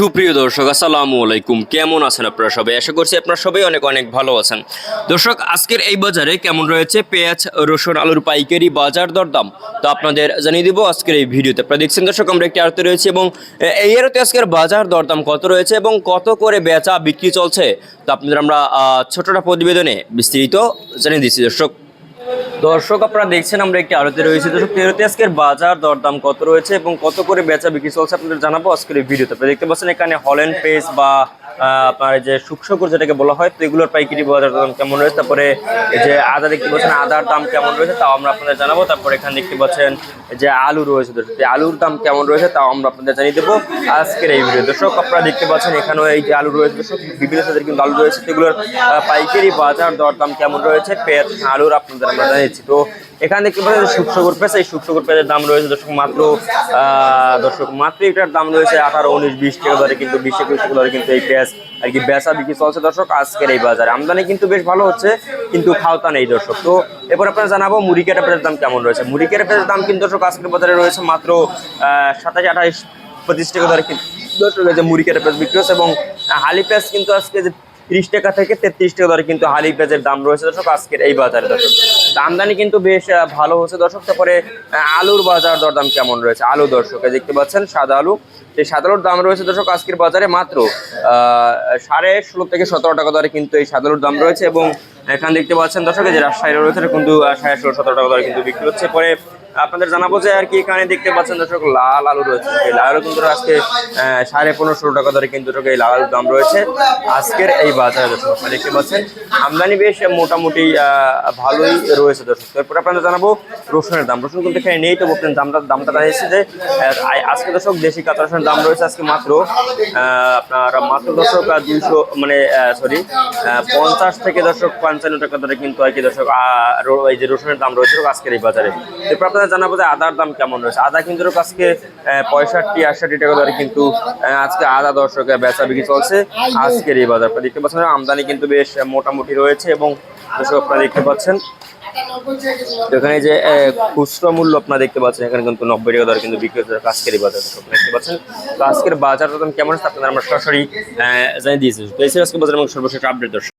সুপ্রিয় দর্শক, আসসালামু আলাইকুম। কেমন আছেন আপনারা সবাই? আশা করছি আপনারা সবাই অনেক অনেক ভালো আছেন। দর্শক, আজকের এই বাজারে কেমন রয়েছে? পেঁয়াজ, রসুন, আলুর পাইকারি বাজার দরদাম তো আপনাদের জানিয়ে দিব আজকের এই ভিডিওতে। আপনারা দেখছেন দর্শক, আমরা একটি আরতে রয়েছে এবং এই আরতে আজকের বাজার দরদাম কত রয়েছে এবং কত করে বেচা বিক্রি চলছে? তো আপনাদের আমরা ছোটটা প্রতিবেদনে বিস্তারিত জানিয়ে দিচ্ছি দর্শক। দর্শক, আপনারা দেখছেন আমরা একটি আড়তে রয়েছে। দর্শক তেরোতে আজকের বাজার দরদাম কত রয়েছে এবং কত করে বেচা বিক্রি চলছে আপনাদের জানাব আজকের এই ভিডিওতে। দেখতে পাচ্ছেন এখানে হল্যান্ড পেস বা আপনার যে শুকশকর যেটাকে বলা হয়, তো এগুলোর পাইকারি বাজার দাম কেমন রয়েছে? তারপরে যে আদা দেখতে পাচ্ছেন, আদার দাম কেমন রয়েছে তাও আমরা আপনাদের জানাব। তারপরে এখানে দেখতে পাচ্ছেন যে আলু রয়েছে দর্শক আলুর দাম কেমন রয়েছে তাও আমরা আপনাদের জানিয়ে দেবো আজকের এই ভিডিও দর্শক, আপনারা দেখতে পাচ্ছেন এখানেও এই যে আলু রয়েছে দর্শক, বিভিন্ন সাইজের কিন্তু আলু রয়েছে সেগুলোর পাইকারি বাজার দর দাম কেমন রয়েছে পেঁয়াজ আলুর আপনাদের আমরা জানিয়েছি। তো এখানে দেখতে পাচ্ছেন যে শুকসগর পেঁয়াজ, এই শুকসগর পেঁয়াজের দাম রয়েছে দর্শক মাত্র দর্শক মাত্র এটার দাম রয়েছে আঠারো, উনিশ, বিশ টাকা ধরে কিন্তু, বিশ, একুশ টাকা ধরে কিন্তু এই পেঁয়াজ আর কি বেচা বিক্রি চলছে দর্শক, আজকের এই বাজারে। আমদানি কিন্তু বেশ ভালো হচ্ছে, কিন্তু খাওতা নেই দর্শক। তো এরপর আপনারা জানাব মুড়ি কেটে দাম কেমন রয়েছে? মুড়ি কেটে দাম কিন্তু দর্শক আজকের বাজারে রয়েছে মাত্র সাতাশ আঠাশ পঁচিশ টাকা ধরে কিন্তু দর্শক মুড়ি কেটে বিক্রি হচ্ছে এবং হালি পেঁয়াজ কিন্তু আজকে যে ত্রিশ টাকা থেকে তেত্রিশ টাকা ধরে কিন্তু হালি পেঁয়াজের দাম রয়েছে দর্শক আজকের এই বাজারে দর্শক। আমদানি কিন্তু বেশ ভালো হচ্ছে দর্শক। তারপরে আলুর বাজার দরদাম কেমন রয়েছে? আলু দর্শক দেখতে পাচ্ছেন, সাদা আলু। সেই সাদা আলুর দাম রয়েছে দর্শক আজকের বাজারে মাত্র সাড়ে ষোলো থেকে সতেরো টাকা দরে কিন্তু এই সাদা আলুর দাম রয়েছে এবং এখানে দেখতে পাচ্ছেন দর্শক যে রাজশাহী রয়েছে কিন্তু সাড়ে ষোলো, সতেরো টাকা দরে কিন্তু বিক্রি হচ্ছে। পরে আপনাদের জানাব যে আর কি এখানে দেখতে পাচ্ছেন দর্শক, লাল আলু রয়েছে। এই লাল আলু কিন্তু আজকে সাড়ে পনেরো ষোলো টাকা ধরে কিন্তু এই লাল আলুর দাম রয়েছে। আজকের এই বাজারে দর্শক, আপনারা দেখতে পাচ্ছেন, আমদানি বেশ মোটামুটি ভালোই রয়েছে দর্শক। এরপরে আপনাদের জানাব রসুনের দাম। রসুন কিন্তু এখানে নেই, তবু আপনার দামটা দামটা জানিয়েছে যে আজকে দর্শক দেশি কাঁচা রসুনের দাম রয়েছে আজকে মাত্র আপনার মাত্র দর্শক দুইশো মানে সরি পঞ্চাশ থেকে দর্শক পঞ্চান্ন টাকা ধরে কিন্তু আর কি দর্শক এই যে রসুনের দাম রয়েছে আজকের এই বাজারে। এরপর আপনারা জানাব যে আদার দাম কেমন রয়েছে। আদা কিন্তু আজকে পঁয়ষট্টি, আটষট্টি টাকা ধরে কিন্তু আজকে আদা দর্শক বেচা বিক্রি চলছে। আজকের এই বাজার আপনারা দেখতে পাচ্ছেন, আমদানি কিন্তু বেশ মোটামুটি রয়েছে এবং দর্শক আপনারা দেখতে পাচ্ছেন, এখানে যে খুচরো মূল্য আপনারা দেখতে পাচ্ছেন, এখানে কিন্তু নব্বই টাকা দরে কিন্তু বিক্রি হচ্ছে আজকের বাজার দেখতে পাচ্ছেন। আজকের বাজার কেমন আছে আপনাদের আমরা সরাসরি জানিয়ে দিয়েছি। আজকে বাজার এবং সর্বশেষ আপডেট দর্শক।